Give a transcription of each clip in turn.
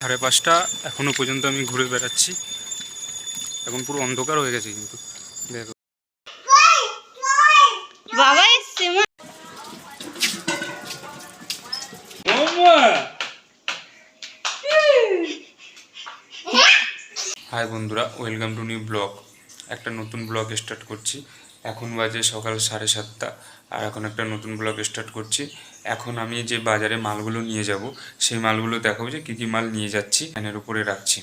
সাড়ে পাঁচটা এখনও পর্যন্ত আমি ঘুরে বেড়াচ্ছি। এখন পুরো অন্ধকার হয়ে গেছে কিন্তু। দেখো। বাবা এসছে মা হাই বন্ধুরা ওয়েলকাম টু নিউ ব্লগ। একটা নতুন ব্লগ স্টার্ট করছি। এখন বাজে সকাল সাড়ে সাতটা আর এখন একটা নতুন ব্লগ স্টার্ট করছি। এখন আমি যে বাজারে মালগুলো নিয়ে যাব, সেই মালগুলো দেখাবো যে কী কী মাল নিয়ে যাচ্ছি ফ্যানের উপরে রাখছি।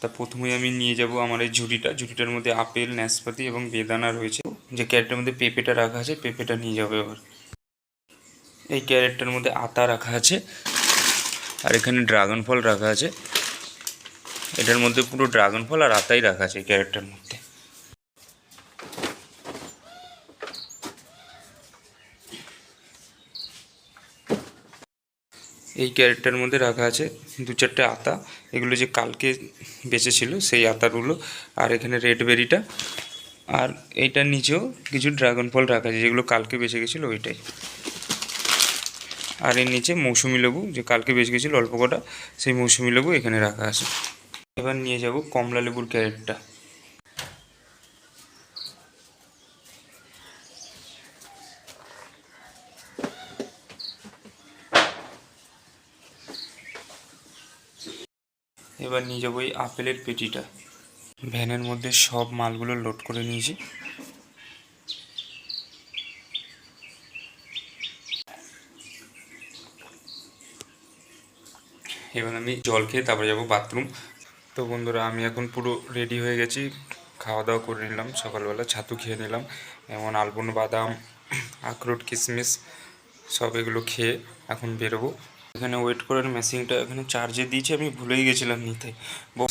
তা প্রথমেই আমি নিয়ে যাব আমার এই ঝুড়িটা। ঝুড়িটার মধ্যে আপেল নাশপাতি এবং বেদানা রয়েছে। যে ক্যারেটের মধ্যে পেঁপেটা রাখা আছে, পেঁপেটা নিয়ে যাব এবার। এই ক্যারেটটার মধ্যে আতা রাখা আছে, আর এখানে ড্রাগন ফল রাখা আছে। এটার মধ্যে পুরো ড্রাগন ফল আর আতাই রাখা আছে এই ক্যারেটটার মধ্যে। এই ক্যারেটটার মধ্যে রাখা আছে দু চারটে আতা। এগুলো যে কালকে বেঁচেছিল, সেই আতাগুলো। আর এখানে রেড বেরিটা আর এইটার নিচেও কিছু ড্রাগন ফল রাখা আছে, যেগুলো কালকে বেঁচে গেছিল ওইটাই। আর এর নিচে মৌসুমি লেবু, যে কালকে বেঁচে গেছিল অল্প কটা, সেই মৌসুমি লেবু এখানে রাখা আছে। এবার নিয়ে যাব কমলা লেবুর ক্যারেটটা এবার নিয়ে যাব এই আপেলের পেটিটা। ভ্যানের মধ্যে সব মালগুলো লোড করে নিয়েছি। এবার আমি জল খেয়ে তারপরে যাব বাথরুম। তো বন্ধুরা, আমি এখন পুরো রেডি হয়ে গেছি। খাওয়া দাওয়া করে নিলাম। সকালবেলা ছাতু খেয়ে নিলাম। এমন আলবন বাদাম, আখরোট কিশমিশ সব এগুলো খেয়ে এখন বেরোবো। এখানে ওয়েট করার মেশিনটা এখানে চার্জে দিয়েছি, আমি ভুলেই গেছিলাম নিতে।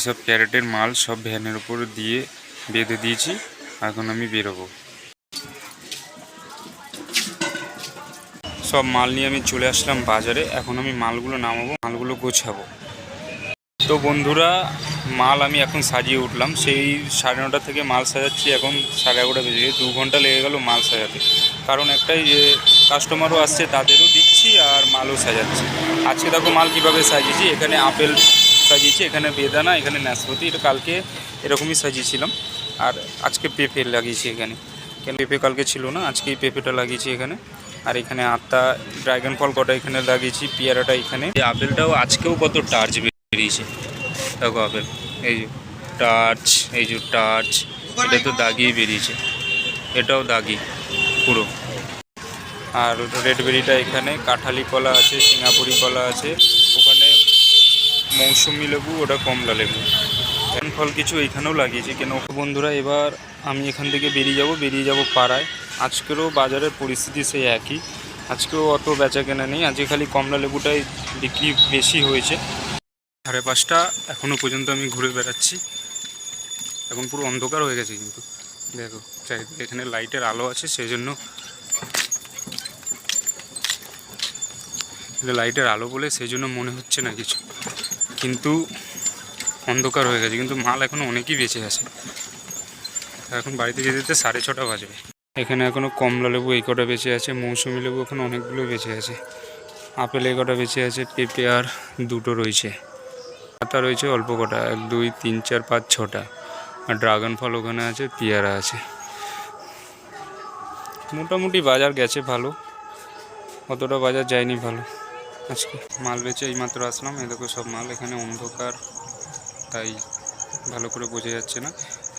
সব ক্যারেটের মাল সব ভ্যানের উপর দিয়ে বেঁধে দিয়েছি, এখন আমি বেরোবো। সব মাল নিয়ে আমি চলে আসলাম বাজারে, এখন আমি মালগুলো নামাবো, মালগুলো গোছাবো। তো বন্ধুরা, মাল আমি এখন সাজিয়ে উঠলাম, সেই সাড়ে নটা থেকে মাল সাজাচ্ছি, এখন সাড়ে এগারোটা বেজে। দু ঘণ্টা লেগে গেল মাল সাজাতে। কারণ একটাই যে কাস্টমারও আসছে, তাদেরও দিচ্ছি আর মালও সাজাচ্ছি। আজকে দেখো মাল কীভাবে সাজিয়েছি, এখানে আপেল সাজিয়েছি, এখানে বেদানা, এখানে নাশপাতি, এটা কালকে এরকমই সাজিয়েছিলাম। আর আজকে পেঁপে লাগিয়েছি এখানে। কেন পেঁপে কালকে ছিল না আজকে এই পেঁপেটা লাগিয়েছি এখানে। আর এখানে আত্মা ড্রাগন ফল কটা এখানে লাগিয়েছি, পেয়ারাটা এখানে। আপেলটাও আজকেও কত টার্চ বেরিয়েছে। দেখো আপেল, এই যে টার্চ এই যে টার্চ এটা তো দাগিয়ে বেরিয়েছে। এটাও দাগি পুরো। আর রেডবেরিটা এখানে, কাঁঠালি কলা আছে, সিঙ্গাপুরি কলা আছে, ওখানে মৌসুমি লেবু, ওটা কমলা লেবু। এখন ফল কিছু এখানেও লাগিয়েছি। কেন, বন্ধুরা, এবার আমি এখান থেকে বেরিয়ে যাব বেরিয়ে যাব পাড়ায়। আজকেরও বাজারের পরিস্থিতি সেই একই। আজকেও অত বেচা কেনা নেই। আজকে খালি কমলা লেবুটাই বিক্রি বেশি হয়েছে। সাড়ে পাঁচটা এখনও পর্যন্ত আমি ঘুরে বেড়াচ্ছি। এখন পুরো অন্ধকার হয়ে গেছে কিন্তু। দেখো, চারিদিকে এখানে লাইটের আলো আছে, সেই জন্য এটা লাইটের আলো বলে সেই জন্য মনে হচ্ছে না কিছু। কিন্তু অন্ধকার হয়ে গেছে, কিন্তু মাল এখনও অনেকই বেঁচে আছে। এখন বাড়িতে যেতে যেতে সাড়ে ছটা বাজবে। এখানে এখনও কমলা লেবু এই কটা বেঁচে আছে, মৌসুমি লেবু এখন অনেকগুলো বেঁচে আছে। আপেল এই কটা বেঁচে আছে, পেঁপে আর দুটো রয়েছে। পাতা রয়েছে অল্প কটা, এক, দুই, তিন, চার, পাঁচ, ছটা। আর ড্রাগন ফল ওখানে আছে, পেয়ারা আছে। মোটামুটি বাজার গেছে ভালো। অতটা বাজার যায়নি ভালো। আজকে। মাল বেচে এই মাত্র আসলাম এ দেখো সব মাল এখানে অন্ধকার তাই ভালো করে বোঝা যাচ্ছে না।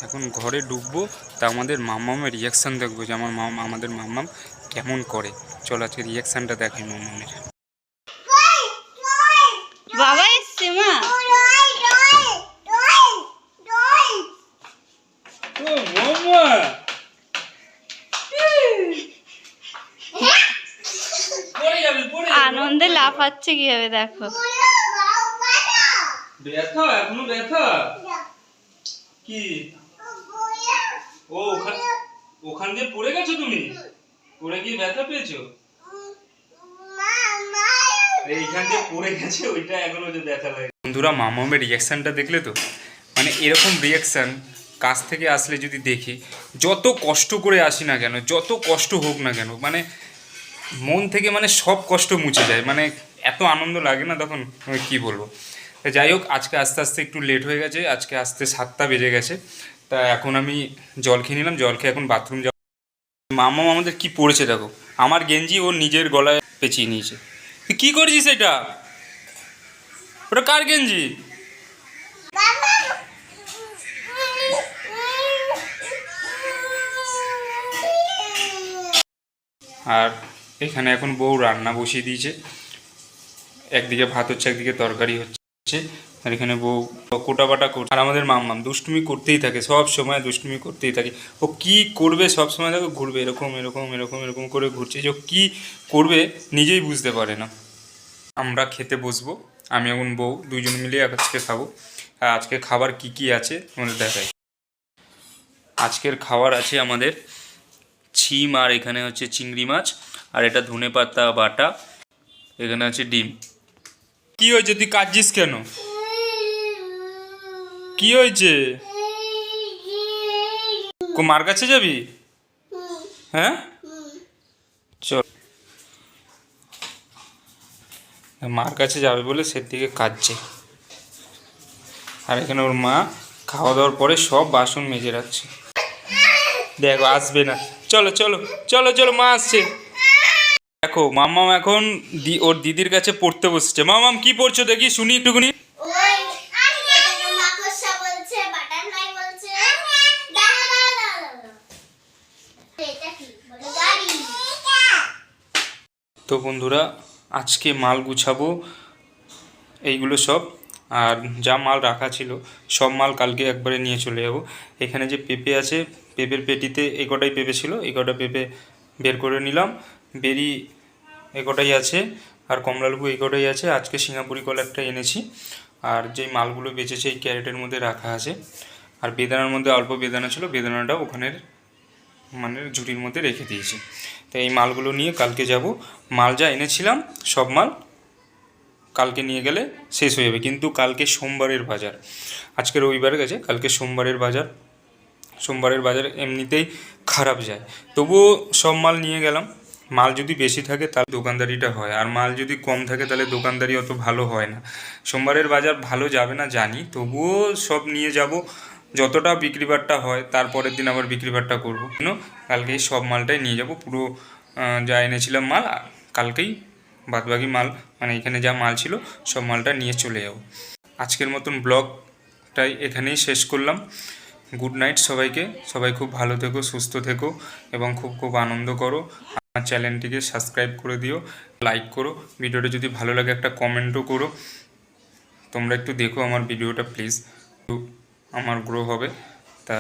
এখন ঘরে ডুববো তা আমাদের মাম্মামের রিয়াকশান দেখব যে আমার মাম আমাদের মাম্মাম কেমন করে। চল আজকে রিয়াকশানটা দেখাই মাম্মামের বাবা এসছে মা। লাফাচ্ছে কীভাবে দেখো। ব্যথা এখনও ব্যথা? কি? ও ওখান ওখান দিয়ে পড়ে গেছো তুমি? পড়ে গিয়ে ব্যথা পেয়েছ? এইখান দিয়ে পড়ে গেছে ওইটা এখনও যে ব্যথা লাগে। বন্ধুরা মামামের রিয়াকশনটা দেখলে তো? মানে এরকম রিয়াকশন কাছ থেকে আসলে যদি দেখি যত কষ্ট করে আসি না কেন যত কষ্ট হোক না কেন মানে মন থেকে মানে সব কষ্ট মুছে যায় মানে এত আনন্দ লাগে না তখন কি বলব? যাই হোক, আজকে আস্তে আস্তে একটু লেট হয়ে গেছে, আজকে আসতে সাতটা বেজে গেছে, তা এখন আমি জল খেয়ে নিলাম, জল খেয়ে এখন বাথরুম যাব। মামা আমাদের কি পড়েছে দেখো, আমার গেঞ্জি ও নিজের গলায় পেঁচিয়ে নিয়েছে। তুই কী করেছিস এটা? ওটা কার গেঞ্জি? আর এখানে এখন বউ রান্না বসিয়ে দিয়েছে। একদিকে ভাত হচ্ছে, একদিকে তরকারি হচ্ছে। আর এখানে বউ কোটা বাটা করছে। আর আমাদের মাম্মাম দুষ্টুমি করতেই থাকে, সব সময় দুষ্টুমি করতেই থাকে। ও কি করবে সব সময় দেখো, ঘুরবে এরকম এরকম এরকম এরকম করে ঘুরছে। যে কী করবে নিজেই বুঝতে পারে না। আমরা খেতে বসবো, আমি এখন বউ দুজন মিলে আজকে খাব। আর আজকে খাবার কি কি আছে আমাদের দেখাই। আজকের খাবার আছে আমাদের ছিম আর এখানে হচ্ছে চিংড়ি মাছ। আর এটা ধনে পাতা বাটা, এখানে আছে ডিম। কি হয়েছে? তুই কাঁদছিস কেন? কি হয়েছে? মার কাছে যাবি? হ্যাঁ? চল। মার কাছে যাবে বলে সেদিকে কাঁদছে। আর এখানে ওর মা খাওয়া দাওয়ার পরে সব বাসন মেজে রাখছে। দেখো আসবে না। চলো চলো চলো চলো, মা আসছে। দেখো, মাম্মাম এখন দি, ওর দিদির কাছে পড়তে বসেছে। মামাম কি পড়ছো দেখি, শুনি একটুখানি। তো বন্ধুরা, আজকে মাল গুছাবো, এইগুলো সব। আর যা মাল রাখা ছিল, সব মাল কালকে একবারে নিয়ে চলে যাব। এখানে যে পেঁপে আছে, পেঁপের পেটিতে এই কটাই পেঁপে ছিল এই কটা পেঁপে বের করে নিলাম। বেরি এই কটাই আছে, আর কমলালেবু এই কটাই আছে। আজকে সিঙ্গাপুরি কলা একটা এনেছি, আর যেই মালগুলো বেঁচেছে এই ক্যারেটের মধ্যে রাখা আছে। আর বেদানার মধ্যে অল্প বেদানা ছিল, বেদানাটা ওখানের মানে ঝুড়ির মধ্যে রেখে দিয়েছি। তো এই মালগুলো নিয়ে কালকে যাব। মাল যা এনেছিলাম, সব মাল কালকে নিয়ে গেলে শেষ হয়ে যাবে। কিন্তু কালকে সোমবারের বাজার, আজকে রবিবার গেছে কালকে সোমবারের বাজার সোমবারের বাজার এমনিতেই খারাপ যায়। তবুও সব মাল নিয়ে গেলাম। মাল যদি বেশি থাকে তাহলে দোকানদারিটা হয়। আর মাল যদি কম থাকে তাহলে দোকানদারি অত ভালো হয় না। সোমবারের বাজার ভালো যাবে না জানি, তবুও সব নিয়ে যাব। যতটা বিক্রিবারটা হয় তারপরের দিন আবার বিক্রিবারটা করব। কেন? কালকেই সব মালটাই নিয়ে যাব। পুরো যা এনেছিলাম মাল কালকেই বাদবাকি মাল মানে এখানে যা মাল ছিল, সব মালটা নিয়ে চলে যাব। আজকের মতন ব্লগটাই এখানেই শেষ করলাম। গুড নাইট সবাইকে। সবাই খুব ভালো থেকো, সুস্থ থেকো, এবং খুব খুব আনন্দ করো। আমার চ্যানেলটিকে সাবস্ক্রাইব করে দিও, লাইক করো। ভিডিওটা যদি ভালো লাগে একটা কমেন্টও করো। তোমরা একটু দেখো আমার ভিডিওটা, প্লিজ। আমার গ্রো হবে। তা